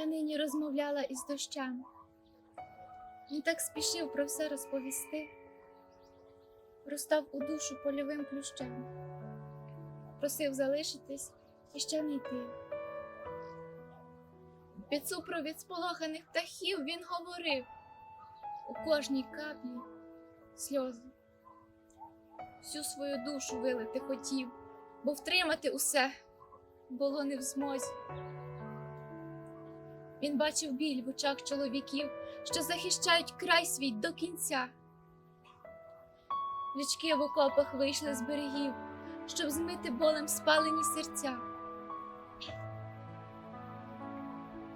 Я нині розмовляла із дощем. Він так спішив про все розповісти, розстав у душу польовим плющем, просив залишитись і ще не йти. Під супровід сполоханих птахів він говорив у кожній каплі сльози. Всю свою душу вилити хотів, бо втримати усе було не в змозі. Він бачив біль в очах чоловіків, що захищають край свій до кінця. Лючки в окопах вийшли з берегів, щоб змити болем спалені серця.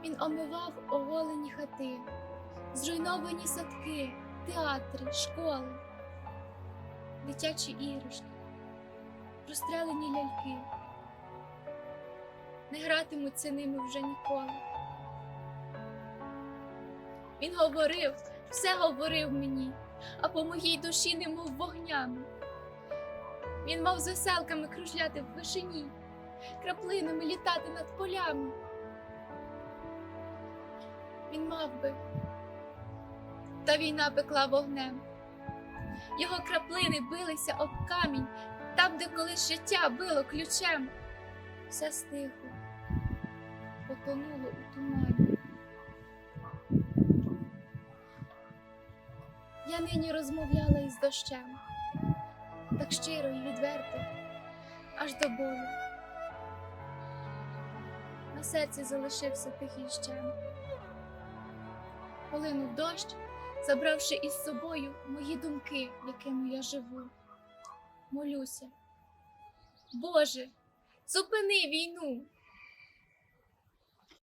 Він омивав оголені хати, зруйновані садки, театри, школи, дитячі іграшки, розстрелені ляльки. Не гратимуться ними вже ніколи. Він говорив, все говорив мені, а по моїй душі немов вогнями. Він мав з веселками кружляти в вишині, краплинами літати над полями. Він мав би, та війна пекла вогнем. Його краплини билися об камінь, там, де колись життя било ключем. Все стихло, потонуло у тумані. Я нині розмовляла із дощем, так щиро і відверто, аж до болю. На серці залишився тихий щем. Полинув дощ, забравши із собою мої думки, якими я живу. Молюся. Боже, зупини війну,